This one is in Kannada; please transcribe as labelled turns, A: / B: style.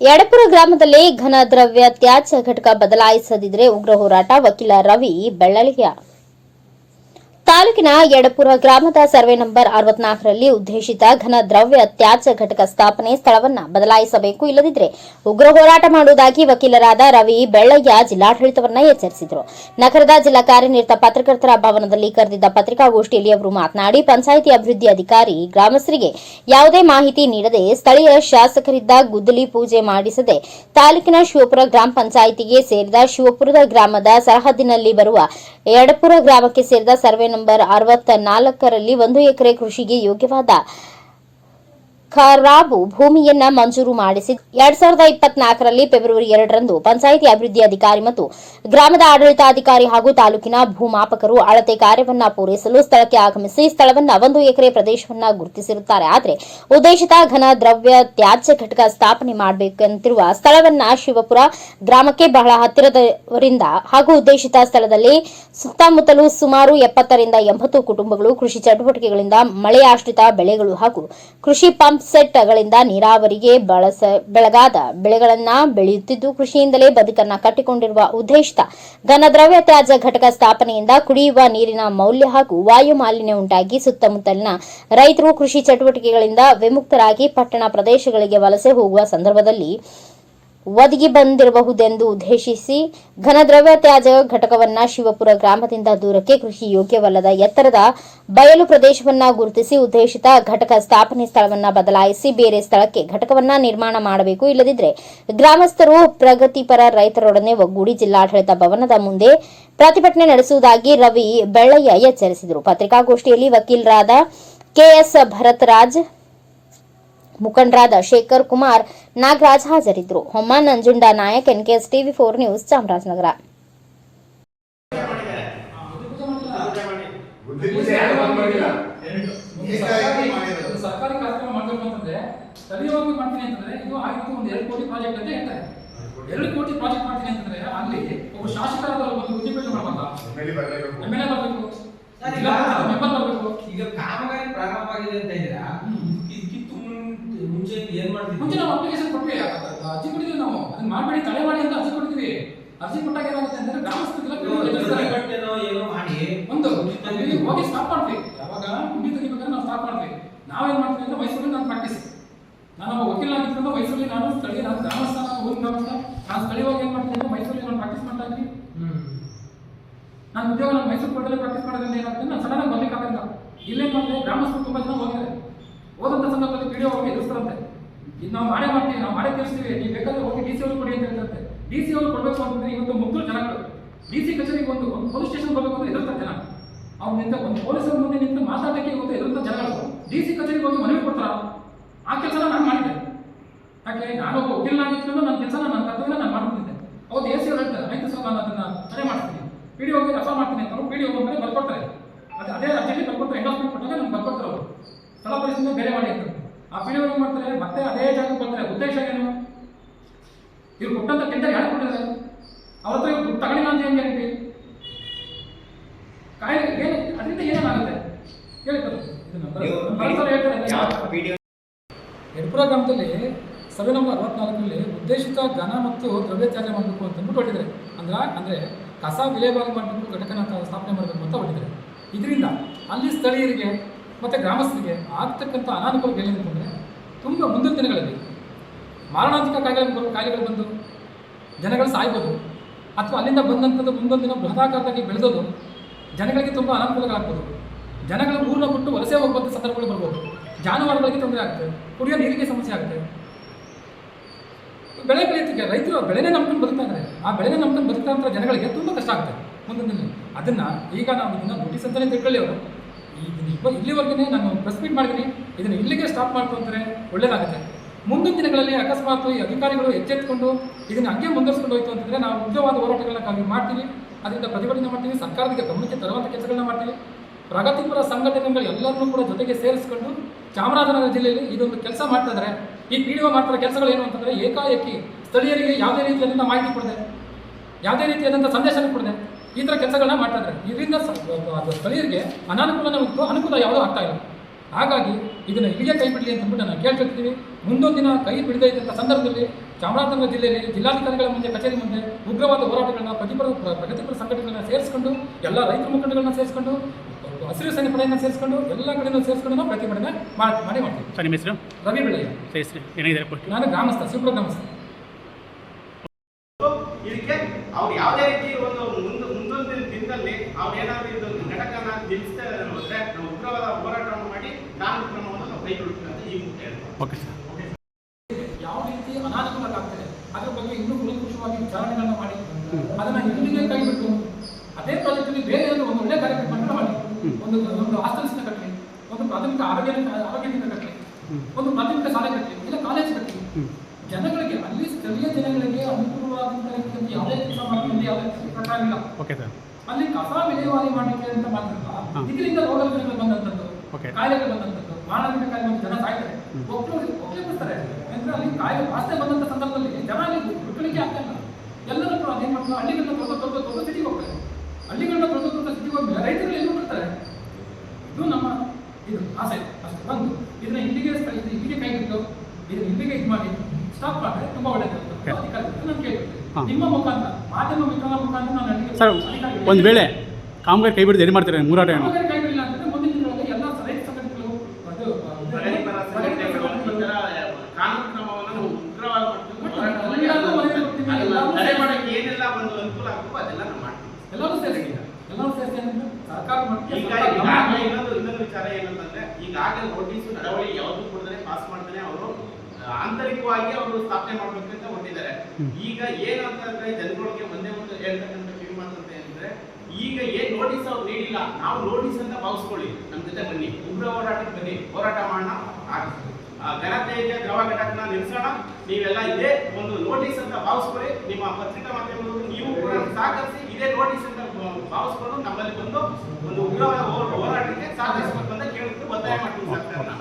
A: ಯಡಪುರ ಗ್ರಾಮದಲ್ಲಿ ಘನ ದ್ರವ್ಯ ತ್ಯಾಜ್ಯ ಘಟಕ ಬದಲಾಯಿಸದಿದ್ರೆ ಉಗ್ರ ಹೋರಾಟ ವಕೀಲ ರವಿ ಬೆಳ್ಳಲಿಯ ತಾಲೂಕಿನ ಯಡಪುರ ಗ್ರಾಮದ ಸರ್ವೆ ನಂಬರ್ ಅರವತ್ನಾಲ್ಕರಲ್ಲಿ ಉದ್ದೇಶಿತ ಘನ ದ್ರವ್ಯ ತ್ಯಾಜ್ಯ ಘಟಕ ಸ್ಥಾಪನೆ ಸ್ಥಳವನ್ನ ಬದಲಾಯಿಸಬೇಕು. ಇಲ್ಲದಿದ್ದರೆ ಉಗ್ರ ಹೋರಾಟ ಮಾಡುವುದಾಗಿ ವಕೀಲರಾದ ರವಿ ಬೆಳ್ಳಯ್ಯ ಜಿಲ್ಲಾಡಳಿತವನ್ನು ಎಚ್ಚರಿಸಿದರು. ನಗರದ ಜಿಲ್ಲಾ ಕಾರ್ಯನಿರತ ಪತ್ರಕರ್ತರ ಭವನದಲ್ಲಿ ಕರೆದಿದ್ದ ಪತ್ರಿಕಾಗೋಷ್ಠಿಯಲ್ಲಿ ಅವರು ಮಾತನಾಡಿ, ಪಂಚಾಯಿತಿ ಅಭಿವೃದ್ಧಿ ಅಧಿಕಾರಿ ಗ್ರಾಮಸ್ಥರಿಗೆ ಯಾವುದೇ ಮಾಹಿತಿ ನೀಡದೆ ಸ್ಥಳೀಯ ಶಾಸಕರಿದ್ದ ಗುದ್ದಲಿ ಪೂಜೆ ಮಾಡಿಸದೆ ತಾಲೂಕಿನ ಶಿವಪುರ ಗ್ರಾಮ ಪಂಚಾಯಿತಿಗೆ ಸೇರಿದ ಶಿವಪುರದ ಗ್ರಾಮದ ಸರಹದ್ದಿನಲ್ಲಿ ಬರುವ ಯಡಪುರ ಗ್ರಾಮಕ್ಕೆ ಸೇರಿದ ಸರ್ವೆ ನಂಬರ್ ಅರವತ್ತ ನಾಲ್ಕರಲ್ಲಿ ಒಂದು ಎಕರೆ ಕೃಷಿಗೆ ಯೋಗ್ಯವಾದ ಖರಾಬು ಭೂಮಿಯನ್ನ ಮಂಜೂರು ಮಾಡಿಸಿ ಎರಡ್ ಸಾವಿರದ ಇಪ್ಪತ್ನಾಲ್ಕರಲ್ಲಿ ಫೆಬ್ರವರಿ ಎರಡರಂದು ಪಂಚಾಯಿತಿ ಅಭಿವೃದ್ಧಿ ಅಧಿಕಾರಿ ಮತ್ತು ಗ್ರಾಮದ ಆಡಳಿತಾಧಿಕಾರಿ ಹಾಗೂ ತಾಲೂಕಿನ ಭೂಮಾಪಕರು ಅಳತೆ ಕಾರ್ಯವನ್ನ ಪೂರೈಸಲು ಸ್ಥಳಕ್ಕೆ ಆಗಮಿಸಿ ಸ್ಥಳವನ್ನ ಒಂದು ಎಕರೆ ಪ್ರದೇಶವನ್ನ ಗುರುತಿಸಿರುತ್ತಾರೆ. ಆದರೆ ಉದ್ದೇಶಿತ ಘನ ದ್ರವ್ಯ ತ್ಯಾಜ್ಯ ಘಟಕ ಸ್ಥಾಪನೆ ಮಾಡಬೇಕಂತಿರುವ ಸ್ಥಳವನ್ನ ಶಿವಪುರ ಗ್ರಾಮಕ್ಕೆ ಬಹಳ ಹತ್ತಿರದವರಿಂದ ಹಾಗೂ ಉದ್ದೇಶಿತ ಸ್ಥಳದಲ್ಲಿ ಸುತ್ತಮುತ್ತಲು ಸುಮಾರು ಎಪ್ಪತ್ತರಿಂದ ಎಂಬತ್ತು ಕುಟುಂಬಗಳು ಕೃಷಿ ಚಟುವಟಿಕೆಗಳಿಂದ ಮಳೆಯಾಶ್ರಿತ ಬೆಳೆಗಳು ಹಾಗೂ ಕೃಷಿ ಪಂಪ್ ಸೆಟ್ಗಳಿಂದ ನೀರಾವರಿಗೆ ಬಳಸ, ಬೆಳಗಾದ ಬೆಳೆಗಳನ್ನ ಬೆಳೆಯುತ್ತಿದ್ದು, ಕೃಷಿಯಿಂದಲೇ ಬದುಕನ್ನ ಕಟ್ಟಿಕೊಂಡಿರುವ ಉದ್ದೇಶಿತ ಘನದ್ರವ್ಯ ತ್ಯಾಜ್ಯ ಘಟಕ ಸ್ಥಾಪನೆಯಿಂದ ಕುಡಿಯುವ ನೀರಿನ ಮೌಲ್ಯ ಹಾಗೂ ವಾಯು ಮಾಲಿನ್ಯ ಉಂಟಾಗಿ ಸುತ್ತಮುತ್ತಲಿನ ರೈತರು ಕೃಷಿ ಚಟುವಟಿಕೆಗಳಿಂದ ವಿಮುಕ್ತರಾಗಿ ಪಟ್ಟಣ ಪ್ರದೇಶಗಳಿಗೆ ವಲಸೆ ಹೋಗುವ ಸಂದರ್ಭದಲ್ಲಿ ಒದಗಿ ಬಂದಿರಬಹುದೆಂದು ಉದ್ದೇಶಿಸಿ ಘನದ್ರವ್ಯ ತ್ಯಾಜ್ಯ ಘಟಕವನ್ನ ಶಿವಪುರ ಗ್ರಾಮದಿಂದ ದೂರಕ್ಕೆ ಕೃಷಿ ಯೋಗ್ಯವಲ್ಲದ ಎತ್ತರದ ಬಯಲು ಪ್ರದೇಶವನ್ನ ಗುರುತಿಸಿ ಉದ್ದೇಶಿತ ಘಟಕ ಸ್ಥಾಪನೆ ಸ್ಥಳವನ್ನ ಬದಲಾಯಿಸಿ ಬೇರೆ ಸ್ಥಳಕ್ಕೆ ಘಟಕವನ್ನ ನಿರ್ಮಾಣ ಮಾಡಬೇಕು. ಇಲ್ಲದಿದ್ದರೆ ಗ್ರಾಮಸ್ಥರು ಪ್ರಗತಿಪರ ರೈತರೊಡನೆ ಒಗ್ಗೂಡಿ ಜಿಲ್ಲಾಡಳಿತ ಭವನದ ಮುಂದೆ ಪ್ರತಿಭಟನೆ ನಡೆಸುವುದಾಗಿ ರವಿ ಬೆಳ್ಳಯ್ಯ ಎಚ್ಚರಿಸಿದರು. ಪತ್ರಿಕಾಗೋಷ್ಠಿಯಲ್ಲಿ ವಕೀಲರಾದ ಕೆಎಸ್ ಭರತರಾಜ್ ಮುಖಂಡರಾದ ಶೇಖರ್ ಕುಮಾರ್ ನಾಗರಾಜ್ ಹಾಜರಿದ್ದರು. ಹೊಮ್ಮ Nanjunda Nayak NKS TV four news Chamarajanagar.
B: ಸರ್ಕಾರಿ ಕಾರ್ಯಕ್ರಮ ಮಾಡಬೇಕು ಅಂತಂದ್ರೆ ಸ್ಥಳೀಯವಾಗಿ ಮಾಡ್ತೀನಿ ಅಂತಂದ್ರೆ ಇದು ಆಗಿತ್ತು ಒಂದು ಎರಡು ಕೋಟಿ ಪ್ರಾಜೆಕ್ಟ್ ಅಂತ ಹೇಳ್ತಾರೆ ಎರಡು ಕೋಟಿ ಪ್ರಾಜೆಕ್ಟ್ ಮಾಡ್ತೀನಿ ಅಂತಂದ್ರೆ ಅಲ್ಲಿ ಒಬ್ಬ ಶಾಸಕರಾದ ಒಂದು ಉದ್ಯೋಗ
C: ಬರ್ಲೇಬೇಕು.
B: ಎಂ ಎಲ್ ಎ ಬರಬೇಕು.
D: ಸರ್, ಈಗ
B: ಮೆಂಬರ್ ಬರಬೇಕು.
D: ಈಗ ಕಾಮಗಾರಿ ಪ್ರಾರಂಭ ಆಗಿದೆ ಅಂತ ಮುಂಚೆ ಏನ್
B: ಮುಂಚೆ
D: ಮಾಡ್ತಿದ್ವಿ
B: ನಾವು ಅಪ್ಲಿಕೇಶನ್ ಕೊಟ್ವಿ. ಅರ್ಜಿ ಕೊಟ್ಟಿದ್ವಿ ನಾವು. ಅದನ್ನ ಮಾಡಬೇಡಿ ತಡೆ ಮಾಡಿ ಅಂತ ಅರ್ಜಿ ಕೊಡ್ತೀವಿ ಅರ್ಜಿ ಕೊಟ್ಟಾಗ ಏನಾಗುತ್ತೆ ಅಂದ್ರೆ ಗ್ರಾಮಸ್ಥರಿಗೆಲ್ಲ
D: ಏನೋ ಮಾಡಿ
B: ಒಂದು ಹೋಗಿ ಸ್ಟಾಪ್ ಮಾಡ್ತೀವಿ. ಯಾವಾಗ ಗುಂಡಿ ತೆಗಿಬೇಕಾದ್ರೆ ನಾವು ಸ್ಟಾಪ್ ಮಾಡ್ತೀವಿ. ನಾವೇನ್ ಮಾಡ್ತೀವಿ ಅಂದ್ರೆ ಮೈಸೂರಲ್ಲಿ ನಾನು ಪ್ರಾಕ್ಟೀಸ್ ನಾನು ವಕೀಲ ಆಗಿದ್ಕೊಂಡು ಮೈಸೂರಲ್ಲಿ ನಾನು ಸ್ಥಳೀಯ ನಾನು ಗ್ರಾಮಸ್ಥಾನ ಗ್ರಾಮಸ್ಥ ನಾನು ಸ್ಥಳೀಯವಾಗಿ ಏನ್ ಮಾಡ್ತೀನಿ ಅಂದ್ರೆ ಮೈಸೂರಲ್ಲಿ ನಾನು ಪ್ರಾಕ್ಟೀಸ್ ಮಾಡ್ತಾ ಇದ್ದೀನಿ. ನಾನು ಉದ್ಯೋಗ ನಾನು ಮೈಸೂರು ಕೋರ್ಟಲ್ಲಿ ಪ್ರಾಕ್ಟೀಸ್ ಮಾಡೋದ್ರಿಂದ ಏನಾಗುತ್ತೆ ನಾನು ಸಡನ್ ಆಗಿ ಬರ್ಲಿಕ್ಕೆ ಆಗಲ್ಲ ಇಲ್ಲೇನ್ ಮಾಡ್ತೀವಿ ಗ್ರಾಮಸ್ಥರು ತುಂಬಾ ಜನ ಹೋಗಿದ್ದಾರೆ. ಹೋದಂತ ಸಂದರ್ಭದಲ್ಲಿ ಡಿ ಅವ್ರಿಗೆ ಎದುರಿಸ್ತಾರಂತೆ. ಇದು ನಾವು ಮಾಡೇ ಮಾಡ್ತೀವಿ, ನಾವು ಮಾಡೇ ತಿಳಿಸ್ತೀವಿ ನೀವು ಬೇಕಾದ್ರೆ ಹೋಗಿ ಡಿ ಸಿ ಅವ್ರು ಕೊಡಿ ಅಂತ ಹೇಳ್ತಾರೆ. ಡಿ ಸಿ ಅವ್ರು ಕೊಡಬೇಕು ಅಂತಂದ್ರೆ ಇವತ್ತು ಮುಗ್ಧರು ಜನಗಳು. ಡಿ ಸಿ ಕಚೇರಿಗೆ ಒಂದು ಒಂದು ಪೊಲೀಸ್ ಸ್ಟೇಷನ್ ಬರಬೇಕು ಅಂದ್ರೆ ಎದುರ್ತಾರೆ ಜನ. ಅವ್ರು ನಿಂತ ಒಂದು ಪೊಲೀಸರ ಮುಂದೆ ನಿಂತು ಮಾತಾಡಕ್ಕೆ ಇವತ್ತು ಎದುರ್ತ ಜನಗಳು. ಡಿ ಸಿ ಕಚೇರಿಗೆ ಹೋಗಿ ಮನವಿ ಕೊಡ್ತಾರ. ಆ ಕೆಲಸನ ನಾನು ಮಾಡಿದ್ದೆ. ಯಾಕೆ? ನಾನೊಬ್ಬ ವಕೀಲನಾಗಿದ್ಕೊಂಡು ನನ್ನ ಕೆಲಸ ನನ್ನ ಕರ್ತವ್ಯ ನಾನು ಮಾಡ್ತಿದ್ದೆ ಅವತ್ತು ಎ ಸಿ ಅವ್ರು ಹೇಳ್ತಾರೆ, ರೈತ ಸಹ ನಾನು ಅದನ್ನು ತಡೆ ಮಾಡ್ತೀನಿ ಪಿ ಡಿ ಹೋಗಿ ರಫಾ ಮಾಡ್ತೀನಿ ಅಂತ ಪಿ ಡಿ ಹೋಗಿ ಬರ್ಕೊಡ್ತಾರೆ. ಅದೇ ಅದೇ ಅರ್ಜಿಯಲ್ಲಿ ಬರ್ಕೊಡ್ತಾರೆ ಎಂಡೋಸ್ಮೆಂಟ್ ಕೊಟ್ಟಾಗ ನಮ್ಗೆ ಬರ್ಕೊಡ್ತಾರೆ ಅವರು. ಸ್ಥಳ ಪರಿಸ್ಥಿತಿ ಬೇರೆ ಮಾಡಿ ಏನು ಮಾಡ್ತಾರೆ ಮತ್ತೆ ಅದೇ ಜಾಗಕ್ಕೆ ಬರ್ತಾರೆ ಉದ್ದೇಶ ಏನು? ಇವ್ರು ಕೊಟ್ಟಂತ ಟೆಂಡರ್ ಯಾರು ಕೊಟ್ಟಿದ್ದಾರೆ ಅವ್ರ ಹತ್ರ ಇವ್ರು ತಗೊಳ್ಳಿಲ್ಲ ಅಂತ ಹೆಂಗೆ ಗ್ಯಾರಂಟಿ ಕಾಯಿಲೆ ಏನು ಅದರಿಂದ ಏನೇನಾಗುತ್ತೆ? ಹೇಳ್ತಾರೆ ಯಡಪುರ ಗ್ರಾಮದಲ್ಲಿ ಸಭೆ ನಂಬರ್ ಅರವತ್ನಾಲ್ಕರಲ್ಲಿ ಉದ್ದೇಶಿತ ಘನ ಮತ್ತು ದ್ರವ್ಯ ತ್ಯಾಜ್ಯ ಮಾಡಬೇಕು ಅಂತ ಅಂದ್ಬಿಟ್ಟು ಹೊಟ್ಟಿದ್ದಾರೆ ಅಂದ್ರೆ ಅಂದರೆ ಕಸ ವಿಲೇವಾರಿ ಮಾಡಬೇಕು ಘಟಕನ ಸ್ಥಾಪನೆ ಮಾಡಬೇಕು ಅಂತ ಹೊಟ್ಟಿದ್ದಾರೆ ಇದರಿಂದ ಅಲ್ಲಿ ಸ್ಥಳೀಯರಿಗೆ ಮತ್ತೆ ಗ್ರಾಮಸ್ಥರಿಗೆ ಆಗ್ತಕ್ಕಂಥ ಅನಾನುಕೂಲ ಏನಿದೆ ತುಂಬ ಮುಂದಿನ ದಿನಗಳಲ್ಲಿ ಮಾರಣಾಂತಿಕ ಕಾಯಿಲೆ ಬರೋ ಕಾಯಿಲೆಗಳು ಬಂದು ಜನಗಳು ಸಾಯ್ಬೋದು ಅಥವಾ ಅಲ್ಲಿಂದ ಬಂದಂಥದ್ದು ಮುಂದೊಂದು ದಿನ ಬೃಹದಾಕಾರದಾಗಿ ಬೆಳೆದೋದು ಜನಗಳಿಗೆ ತುಂಬ ಅನಾನುಕೂಲಗಳಾಗ್ಬೋದು. ಜನಗಳು ಊರನ್ನ ಬಿಟ್ಟು ವಲಸೆ ಹೋಗುವಂಥ ಸಂದರ್ಭಗಳು ಬರ್ಬೋದು. ಜಾನುವಾರುಗಳಿಗೆ ತೊಂದರೆ ಆಗ್ತದೆ ಕುಡಿಯೋ ನೀರಿಗೆ ಸಮಸ್ಯೆ ಆಗುತ್ತೆ. ಬೆಳೆ ಬೆಳೆಯುತ್ತೆ ರೈತರು ಬೆಳೆನೇ ನಂಬ್ಕೊಂಡು ಬದುಕ್ತಾ ಇದ್ದಾರೆ. ಆ ಬೆಳೆನೆ ನಂಬ್ಕೊಂಡು ಬದುಕ್ತಾ ಇರೋ ಜನಗಳಿಗೆ ತುಂಬ ಕಷ್ಟ ಆಗುತ್ತೆ ಮುಂದಿನ ದಿನ ಅದನ್ನು ಈಗ ನಾವು ಇದನ್ನು ನೋಟಿಸ್ ಅಂತಲೇ ತಿಳ್ಕೊಳ್ಳಿ ಅವರು. ಇಲ್ಲಿವರೆಗೆ ನಾನು ಪ್ರೆಸ್ ಮೀಟ್ ಮಾಡಿದ್ದೀನಿ ಇದನ್ನ ಇಲ್ಲಿಗೆ ಸ್ಟಾಪ್ ಮಾಡ್ಕೊಂತಾರೆ ಒಳ್ಳೇದಾಗುತ್ತೆ. ಮುಂದಿನ ದಿನಗಳಲ್ಲಿ ಅಕಸ್ಮಾತ್ ಈ ಅಧಿಕಾರಿಗಳು ಎಚ್ಚೆತ್ತುಕೊಂಡು ಇದನ್ನು ಹಂಗೆ ಮುಂದುವರಿಸ್ಕೊಂಡು ಹೋಯ್ತು ಅಂತಂದರೆ ನಾವು ಉಗ್ರವಾದ ಹೋರಾಟಗಳನ್ನ ಮಾಡ್ತೀವಿ. ಅದರಿಂದ ಪ್ರತಿಭಟನೆ ಮಾಡ್ತೀವಿ, ಸರ್ಕಾರದಿಂದ ಗಮನಕ್ಕೆ ತರುವಂಥ ಕೆಲಸಗಳನ್ನ ಮಾಡ್ತೀವಿ. ಪ್ರಗತಿಪರ ಸಂಘಟನೆಗಳು ಎಲ್ಲರನ್ನೂ ಕೂಡ ಜೊತೆಗೆ ಸೇರಿಸ್ಕೊಂಡು ಚಾಮರಾಜನಗರ ಜಿಲ್ಲೆಯಲ್ಲಿ ಇದೊಂದು ಕೆಲಸ ಮಾಡ್ತಾ ಇದ್ದಾರೆ ಈ ಪಿ ಡಿ ಒ ಮಾಡ್ತಿರೋ ಕೆಲಸಗಳು ಏನು ಅಂತಂದರೆ ಏಕಾಏಕಿ ಸ್ಥಳೀಯರಿಗೆ ಯಾವುದೇ ರೀತಿಯಾದಂಥ ಮಾಹಿತಿ ಕೊಡದೆ, ಯಾವುದೇ ರೀತಿಯಾದಂಥ ಸಂದೇಶನ ಕೊಡದೆ, ಈ ಥರ ಕೆಲಸಗಳನ್ನ ಮಾಡ್ತಾ ಇದ್ದಾರೆ ಇದರಿಂದ ಸ್ಥಳೀಯರಿಗೆ ಅನಾನುಕೂಲನೇ ಉಂಟು, ಅನುಕೂಲ ಯಾವುದೂ ಆಗ್ತಾ ಇಲ್ಲ. ಹಾಗಾಗಿ ಇದನ್ನು ಇಲ್ಲಿಗೆ ಕೈ ಬಿಡಲಿ ಅಂತ ನಾನು ಕೇಳ್ಕೊಳ್ತೀವಿ ಮುಂದೊಂದು ದಿನ ಕೈ ಬಿಡದೇ ಇದ್ದಂಥ ಸಂದರ್ಭದಲ್ಲಿ ಚಾಮರಾಜನಗರ ಜಿಲ್ಲೆಯಲ್ಲಿ ಜಿಲ್ಲಾಧಿಕಾರಿಗಳ ಮುಂದೆ ಕಚೇರಿ ಮುಂದೆ ಉಗ್ರವಾದ ಹೋರಾಟಗಳನ್ನ ಪ್ರತಿಪರ ಪ್ರಗತಿಪರ ಸಂಘಟನೆಗಳನ್ನ ಸೇರಿಸ್ಕೊಂಡು ಎಲ್ಲ ರೈತ ಮುಖಂಡಗಳನ್ನ ಸೇರಿಸ್ಕೊಂಡು ಹಸಿರು ಸೇನೆ ಪಡೆಯನ್ನು ಸೇರಿಸ್ಕೊಂಡು ಎಲ್ಲ ಕಡೆಯಿಂದ ಸೇರಿಸ್ಕೊಂಡು ನಾವು ಪ್ರತಿಭಟನೆ ಮಾಡಿ ಮಾಡಿ ಮಾಡ್ತೀವಿ.
E: ಸರಿ ನಿಮ್ಮ ಹೆಸರು?
B: ರವಿ ಬೆಳೆಯ ನಾನು ಗ್ರಾಮಸ್ಥ ಶಿವಪುರ ಗ್ರಾಮಸ್ಥ.
F: ಇದಕ್ಕೆ ಅವ್ರು ಯಾವುದೇ ರೀತಿ ಒಂದು ಮುಂದೆ ಮುಂದೊಂದು ದಿನದಲ್ಲಿ ಅವ್ರು ಏನಾದ್ರು ಇದು ಘಟಕನ ನಿಲ್ಲಿಸ್ತಾ ಇದ್ದಾರೆ ಅಂದ್ರೆ ನಾವು ಉಗ್ರವಾದ ಹೋರಾಟವನ್ನು ಮಾಡಿ ಕಾನೂನು ಕ್ರಮವನ್ನು ನಾವು ಕೈಗೊಳ್ತೀವಿ ಅಂತ ಈ ಮುಖ್ಯ
E: ಓಕೆ ಸರ್
B: ಯಾವ ರೀತಿ ಅನಾನುಕೂಲ ಅದರ ಬಗ್ಗೆ ಇನ್ನೂ ಕೂಲಂಕುಷವಾಗಿ ವಿಚಾರಣೆಗಳನ್ನು ಮಾಡಿ ಅದನ್ನ ಇಲ್ಲಿಗೆ ಕೈಬಿಟ್ಟು ಅದೇ ಪ್ರಾಜೆಕ್ಟಲ್ಲಿ ಬೇರೆ ಒಂದು ಒಳ್ಳೆ ಕಾರ್ಯಕ್ರಮಗಳನ್ನ ಮಾಡಿ. ಒಂದು ಒಂದು ಹಾಸ್ಟೆಲ್ಸ್ನ ಕಟ್ಟಲಿ ಒಂದು ಪ್ರಾಥಮಿಕ ಆರೋಗ್ಯ ಆರೋಗ್ಯ ಕೇಂದ್ರ ಕಟ್ಟಲಿ ಒಂದು ಪ್ರಾಥಮಿಕ ಶಾಲೆ ಕಟ್ಟಲಿ ಇಲ್ಲ ಕಾಲೇಜ್ ಕಟ್ಟಲಿ ಜನಗಳಿಗೆ ಅಲ್ಲಿ ಸ್ಥಳೀಯ ಜನಗಳಿಗೆ ಅನುಕೂಲವಾದಂತ ರೀತಿಯಲ್ಲಿ ಯಾವುದೇ ಕೆಲಸ ಮಾಡ್ಕೊಂಡು ಯಾವುದೇ ಪ್ರಕಾರ ಇಲ್ಲ.
E: ಓಕೆ ಸರ್
B: ಅಲ್ಲಿ ಕಸ ವಿಲೇವಾರಿ ಮಾಡಲಿಕ್ಕೆ ಅಂತ ಮಾತ್ರ. ಇದರಿಂದ ರೋಗಗಳು ಬಂದಂಥದ್ದು. ಕಾಯಿಲೆಗಳು ಬಂದಂಥದ್ದು ಮಾನವಿಕ ಕಾಯಿಲೆ ಬಂದು ಜನ ಸಾಯ್ತಾರೆ ಒಕ್ಕಲು ಅಂದ್ರೆ ಅಲ್ಲಿ ಕಾಯಿಲೆ ವಾಸನೆ ಬಂದಂಥ ಸಂದರ್ಭದಲ್ಲಿ ಜನ ಅಲ್ಲಿ ಹುಡುಕಲಿಕ್ಕೆ ಆಗ್ತಾ ಇಲ್ಲ. ಎಲ್ಲರೂ ಕೂಡ ಅದೇನ್ ಮಾಡ್ತಾರೆ? ಹಳ್ಳಿಗಳನ್ನ ದೊಡ್ಡ ದೊಡ್ಡ ದೊಡ್ಡ ಸಿಟಿಗೆ ಹೋಗ್ತಾರೆ. ಹಳ್ಳಿಗಳನ್ನ ದೊಡ್ಡ ದೊಡ್ಡ ಸಿಟಿಗೆ ಹೋಗ್ತಾರೆ ರೈತರು ಏನು ಮಾಡ್ತಾರೆ ಇದು ನಮ್ಮ ಇದು ಆಸೆ ಅಷ್ಟೇ. ಒಂದು ಇದನ್ನ ಇಲ್ಲಿಗೆ ಇಲ್ಲಿಗೆ ಕೈ ಬಿಟ್ಟು ಇದನ್ನ ಇಲ್ಲಿಗೆ ಇದು ಮಾಡಿ ಸ್ಟಾಪ್ ಮಾಡಿದ್ರೆ ತುಂಬಾ. ಅಧಿಕಾರಿಗಳು ನಾನು ಕೇಳ್ಕೊಳ್ತೀನಿ ನಿಮ್ಮ ಮುಖಾಂತರ ಮಾಧ್ಯಮ ಮಿತ್ರರ ಮುಖಾಂತರ ನಾನು
E: ಸರ್ ಒಂದು ವೇಳೆ ಕಾಮಗಾರಿ ಕೈ ಬಿಡದೆ ಏನು ಮಾಡ್ತಾರೆ? ಮೂರಾಟ ಏನು
B: ಕಾಮಗಾರಿ ಕೈಬಿಡಲಿಲ್ಲ ಅಂತಂದ್ರೆ ಮುಂದಿನ ದಿನಗಳಲ್ಲಿ ಎಲ್ಲ ರೈತ ಸಂಘಟನೆಗಳು ಅದು
F: ಪ್ರಗತಿಪರ ಸಂಘಟನೆಗಳು ಈ ತರ ಕಾನೂನು ಕ್ರಮವನ್ನು ನಾವು ಉಗ್ರವಾದ ಮಟ್ಟದಲ್ಲಿ ಹೋರಾಟ ಮಾಡಿ
B: ಎಲ್ಲರಿಗೂ ಮನವಿ ಕೊಡ್ತೀನಿ.
F: ಅದನ್ನ ತಡೆ ಮಾಡಕ್ಕೆ ಏನೆಲ್ಲ ಒಂದು ಅನುಕೂಲ ಆಗಬೇಕು ಅದೆಲ್ಲ ನಾವು ಮಾಡ್ತೀವಿ.
B: ಎಲ್ಲರೂ ಸೇರಿಸಿ ಎಲ್ಲರೂ ಸೇರಿಸಿ ಅಂದ್ರೆ ಸರ್ಕಾರ ಮಟ್ಟಕ್ಕೆ
F: ಈಗ ಈಗಾಗಲೇ ಇನ್ನೊಂದು ಇನ್ನೊಂದು ವಿಚಾರ ಏನಂತಂದ್ರೆ ಈಗಾಗಲೇ ನೋಟಿಸ್ ನಡವಳಿ ಯಾವುದು ಕೊಡದೇ ಪಾಸ್ ಮಾಡ್ತಾನೆ ಅವರು ಆಂತರಿಕವಾಗಿ ಅವರು ಸ್ಥಾಪನೆ ಮಾಡ್ಬೇಕು ಅಂತ ಹೊಂದಿದ್ದಾರೆ. ಈಗ ಏನಂತಂದ್ರೆ ಜನಗಳಿಗೆ ಒಂದೇ ಒಂದು ಹೇಳ್ತಕ್ಕಂಥ ಕಿವಿಮಾತು ಅಂತ ಏನಂದ್ರೆ ಈಗ ಏನ್ ನೋಟಿಸ್ ಅವ್ರು ನೀಡಿಲ್ಲ ನಾವು ನೋಟಿಸ್ ಅಂತ ಭಾವಿಸ್ಕೊಳ್ಳಿ. ನಮ್ಮ ಜೊತೆ ಬನ್ನಿ. ಉಗ್ರ ಹೋರಾಟಕ್ಕೆ ಬನ್ನಿ. ಹೋರಾಟ ಮಾಡೋಣ ಆ- ಆ ಘನತೆಯ ದ್ರವ ಘಟಕನ ನಿಲ್ಲಿಸೋಣ ನೀವೆಲ್ಲ ಇದೇ ಒಂದು ನೋಟಿಸ್ ಅಂತ ಭಾವಿಸ್ಕೊಳ್ಳಿ ನಿಮ್ಮ ಪತ್ರಿಕಾ ಮಾಧ್ಯಮಗಳು ನೀವು ಕೂಡ ಸಹಕರಿಸಿ ಇದೇ ನೋಟಿಸ್ ಅಂತ ಭಾವಿಸ್ಕೊಂಡು ನಮ್ಮಲ್ಲಿ ಬಂದು ಒಂದು ಉಗ್ರವಾದ ಹೋರಾಟಕ್ಕೆ ಸಹಕರಿಸಬೇಕು ಅಂತ ಕೇಳಿದ್ರು ಒತ್ತಾಯ ಮಾಡ್ತೀನಿ ಸರ್ಕಾರನ